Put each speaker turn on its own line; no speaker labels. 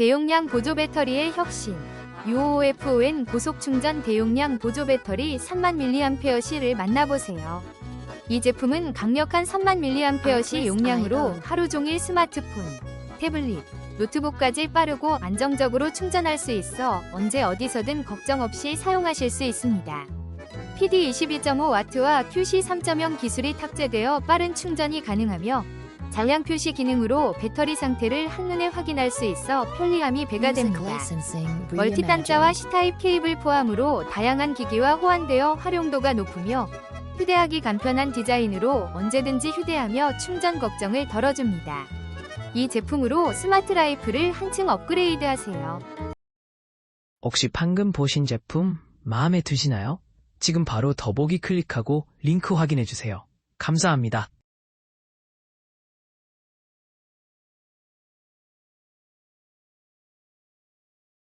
대용량 보조 배터리의 혁신. UOFON 고속 충전 대용량 보조 배터리 3만 mAh를 만나보세요. 이 제품은 강력한 3만 mAh 용량으로 하루 종일 스마트폰, 태블릿, 노트북까지 빠르고 안정적으로 충전할 수 있어 언제 어디서든 걱정 없이 사용하실 수 있습니다. PD 22.5W와 QC 3.0 기술이 탑재되어 빠른 충전이 가능하며 잔량 표시 기능으로 배터리 상태를 한눈에 확인할 수 있어 편리함이 배가 됩니다. 멀티 단자와 C타입 케이블 포함으로 다양한 기기와 호환되어 활용도가 높으며 휴대하기 간편한 디자인으로 언제든지 휴대하며 충전 걱정을 덜어줍니다. 이 제품으로 스마트 라이프를 한층 업그레이드 하세요.
혹시 방금 보신 제품 마음에 드시나요? 지금 바로 더보기 클릭하고 링크 확인해 주세요. 감사합니다.